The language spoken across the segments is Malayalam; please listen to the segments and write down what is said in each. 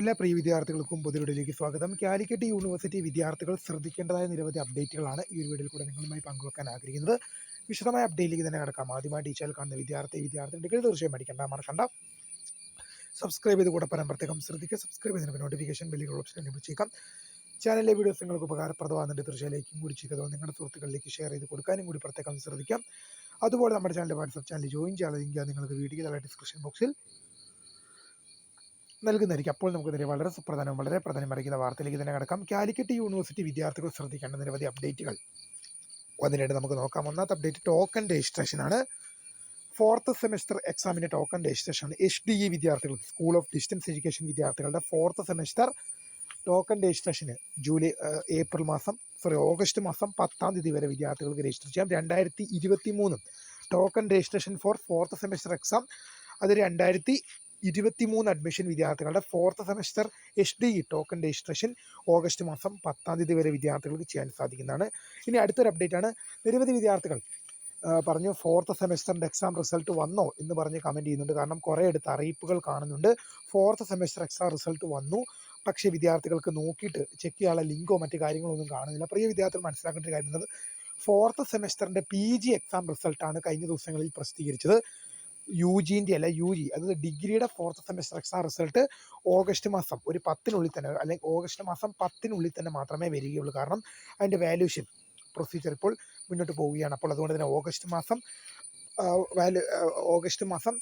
എല്ലാ പ്രിയ വിദ്യാർത്ഥികൾക്കും വീഡിയോയിലേക്ക് സ്വാഗതം. കാലിക്കറ്റ് യൂണിവേഴ്സിറ്റി വിദ്യാർത്ഥികൾ ശ്രദ്ധിക്കേണ്ടതായ നിരവധി അപ്ഡേറ്റുകളാണ് ഈ ഒരു വീഡിയോയിൽ കൂടെ നിങ്ങളുമായി പങ്കുവെക്കാൻ ആഗ്രഹിക്കുന്നത്. വിശദമായ അപ്ഡേറ്റിലേക്ക് തന്നെ കിടക്കാം. ആദ്യമായി ടീച്ചറിൽ കാണുന്ന വിദ്യാർത്ഥി വിദ്യാർത്ഥികൾ തീർച്ചയായും പഠിക്കേണ്ട മറക്കണ്ട സബ്സ്ക്രൈബ് ചെയ്ത് കൂടെ പരം പ്രത്യേകം ശ്രദ്ധിക്കുക. സബ്സ്ക്രൈബ് ചെയ്തതിന് നോട്ടിഫിക്കേഷൻ ബെല്ലുകൾ ഓപ്ഷൻ ലഭിച്ചേക്കാം ചാനലിലെ വീഡിയോസ് നിങ്ങൾക്ക് ഉപകാരപ്രദമാകുന്നുണ്ട്. തീർച്ചയായും ലൈക്കും കൂടി ചെയ്യുക. നിങ്ങളുടെ സുഹൃത്തുക്കളിലേക്ക് ഷെയർ ചെയ്ത് കൊടുക്കാനും കൂടി പ്രത്യേകം ശ്രദ്ധിക്കാം. അതുപോലെ നമ്മുടെ ചാനലിന്റെ വാട്സപ്പ് ചാനൽ ജോയിൻ ലിങ്ക് നിങ്ങൾക്ക് വീഡിയോ ഡിസ്ക്രിപ്ഷൻ ബോക്സിൽ നൽകുന്നതായിരിക്കും. അപ്പോൾ നമുക്ക് നേരെ വളരെ സുപ്രധാനവും വളരെ പ്രധാനം അറിയിക്കുന്ന വാർത്തയിലേക്ക് തന്നെ കിടക്കാം. കാലിക്കറ്റ് യൂണിവേഴ്സിറ്റി വിദ്യാർത്ഥികൾ ശ്രദ്ധിക്കേണ്ട നിരവധി അപ്ഡേറ്റുകൾ. അതിനായിട്ട് നമുക്ക് നോക്കാം. ഒന്നാമത്തെ അപ്ഡേറ്റ് ടോക്കൺ രജിസ്ട്രേഷൻ ആണ്. ഫോർത്ത് സെമസ്റ്റർ എക്സാമിന്റെ token registration H D E വിദ്യാർത്ഥികൾ സ്കൂൾ ഓഫ് ഡിസ്റ്റൻസ് എഡ്യൂക്കേഷൻ വിദ്യാർത്ഥികളുടെ ഫോർത്ത് സെമസ്റ്റർ ടോക്കൺ രജിസ്ട്രേഷന് ജൂലൈ ഏപ്രിൽ മാസം സോറി ഓഗസ്റ്റ് മാസം പത്താം തീയതി വരെ വിദ്യാർത്ഥികൾക്ക് രജിസ്റ്റർ ചെയ്യാം. രണ്ടായിരത്തി ഇരുപത്തി മൂന്ന് token registration four fourth semester exam. അത് രണ്ടായിരത്തി ഇരുപത്തി മൂന്ന് അഡ്മിഷൻ വിദ്യാർത്ഥികളുടെ fourth semester H D E token registration August മാസം പത്താം തീയതി വരെ വിദ്യാർത്ഥികൾക്ക് ചെയ്യാൻ സാധിക്കുന്നതാണ്. ഇനി അടുത്തൊരു അപ്ഡേറ്റ് ആണ്. നിരവധി വിദ്യാർത്ഥികൾ പറഞ്ഞു ഫോർത്ത് സെമസ്റ്ററിന്റെ എക്സാം റിസൾട്ട് വന്നോ എന്ന് പറഞ്ഞ് കമന്റ് ചെയ്യുന്നുണ്ട്. കാരണം കുറേ അടുത്ത് അറിയിപ്പുകൾ കാണുന്നുണ്ട്. ഫോർത്ത് സെമസ്റ്റർ എക്സാം റിസൾട്ട് വന്നു. പക്ഷേ വിദ്യാർത്ഥികൾക്ക് നോക്കിയിട്ട് ചെക്ക് ചെയ്യാനുള്ള ലിങ്കോ മറ്റു കാര്യങ്ങളോ ഒന്നും കാണുന്നില്ല പ്രിയ വിദ്യാർത്ഥികൾ മനസ്സിലാക്കേണ്ട കാര്യം ഫോർത്ത് സെമസ്റ്ററിന്റെ പി ജി എക്സാം റിസൾട്ടാണ് കഴിഞ്ഞ ദിവസങ്ങളിൽ പ്രസിദ്ധീകരിച്ചത്. യു ജിന്റെ അല്ല യു ജി അതായത് ഡിഗ്രിയുടെ fourth semester exam result August മാസം ഒരു പത്തിനുള്ളിൽ തന്നെ അല്ലെങ്കിൽ ഓഗസ്റ്റ് മാസം പത്തിനുള്ളിൽ തന്നെ മാത്രമേ വരികയുള്ളൂ. കാരണം അതിന്റെ വാല്യൂഷൻ പ്രൊസീജിയർ ഇപ്പോൾ മുന്നോട്ട് പോവുകയാണ്. അപ്പോൾ അതുകൊണ്ട് തന്നെ ഓഗസ്റ്റ് മാസം വാല്യൂ ഓഗസ്റ്റ് മാസം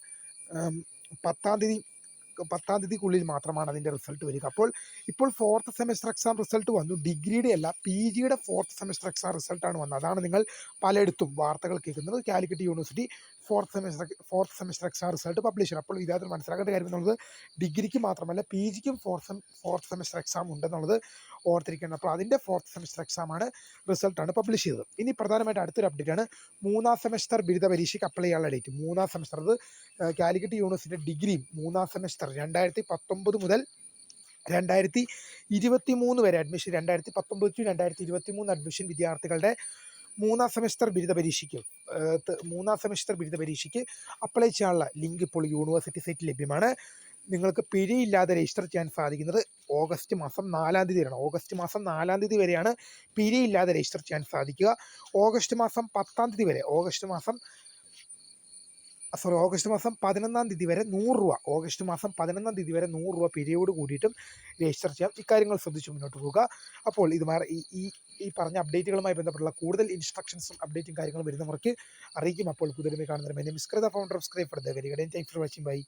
പത്താം തീയതി പത്താം തീയതിക്കുള്ളിൽ മാത്രമാണ് അതിന്റെ റിസൾട്ട് വരിക. അപ്പോൾ ഇപ്പോൾ ഫോർത്ത് സെമസ്റ്റർ എക്സാം റിസൾട്ട് വന്നു. ഡിഗ്രിയുടെ അല്ല പി ജിയുടെ ഫോർത്ത് സെമസ്റ്റർ എക്സാം റിസൾട്ടാണ് വന്നത്. അതാണ് നിങ്ങൾ പലയിടത്തും വാർത്തകൾ കേൾക്കുന്നത്. Calicut university fourth semester fourth semester exam result publish ചെയ്യണം. അപ്പോൾ വിദ്യാർത്ഥികൾ മനസ്സിലാക്കേണ്ട കാര്യം എന്നുള്ളത് ഡിഗ്രിക്ക് മാത്രമല്ല പി ജിക്കും ഫോർത്ത് ഫോർത്ത് സെമസ്റ്റർ എക്സാം ഉണ്ടെന്നുള്ളത് ഓർത്തിരിക്കണം അപ്പോൾ അതിന്റെ ഫോർത്ത് സെമസ്റ്റർ എക്സാമാണ് റിസൾട്ടാണ് പബ്ലിഷ് ചെയ്തത്. ഇനി പ്രധാനമായിട്ട് അടുത്തൊരു അപ്ഡേറ്റ് ആണ്. മൂന്നാം സെമസ്റ്റർ ബിരുദ പരീക്ഷയ്ക്ക് അപ്ലൈ ചെയ്യാനുള്ള ഡേറ്റ് മൂന്നാം സെമസ്റ്റർ അത് കാലിക്കറ്റ് യൂണിവേഴ്സിറ്റി ഡിഗ്രിയും മൂന്നാം സെമസ്റ്റർ രണ്ടായിരത്തി പത്തൊമ്പത് മുതൽ രണ്ടായിരത്തി ഇരുപത്തി മൂന്ന് വരെ അഡ്മിഷൻ രണ്ടായിരത്തി പത്തൊമ്പത് ടു രണ്ടായിരത്തി ഇരുപത്തി മൂന്ന് അഡ്മിഷൻ വിദ്യാർത്ഥികളുടെ മൂന്നാം സെമസ്റ്റർ ബിരുദ പരീക്ഷയ്ക്ക് മൂന്നാം സെമസ്റ്റർ ബിരുദ പരീക്ഷയ്ക്ക് അപ്ലൈ ചെയ്യാനുള്ള ലിങ്ക് ഇപ്പോൾ യൂണിവേഴ്സിറ്റി സൈറ്റിൽ ലഭ്യമാണ്. നിങ്ങൾക്ക് പിഴയില്ലാതെ രജിസ്റ്റർ ചെയ്യാൻ സാധിക്കുന്നത് ഓഗസ്റ്റ് മാസം നാലാം തീയതി വരെയാണ്. ഓഗസ്റ്റ് മാസം നാലാം തീയതി വരെയാണ് പിഴയില്ലാതെ രജിസ്റ്റർ ചെയ്യാൻ സാധിക്കുക. ഓഗസ്റ്റ് മാസം പത്താം തീയതി വരെ ഓഗസ്റ്റ് മാസം സോറി ഓഗസ്റ്റ് മാസം പതിനൊന്നാം തീയതി വരെ നൂറ് രൂപ. ഓഗസ്റ്റ് മാസം പതിനൊന്നാം തീയതി വരെ നൂറ് രൂപ പിരിയോട് കൂടിയിട്ടും രജിസ്റ്റർ ചെയ്യാം. ഇക്കാര്യങ്ങൾ ശ്രദ്ധിച്ച് മുന്നോട്ട് പോകുക അപ്പോൾ ഇത് ഈ ഈ പറഞ്ഞ അപ്ഡേറ്റുകളുമായി ബന്ധപ്പെട്ടുള്ള കൂടുതൽ ഇൻസ്ട്രക്ഷൻസും അപ്ഡേറ്റും കാര്യങ്ങളും വരുന്ന മുറയ്ക്ക് അറിയിക്കും. അപ്പോൾ പുതിയ കാണുന്നതിന് മിസ്കൃത founder of Scripe thanks for watching bye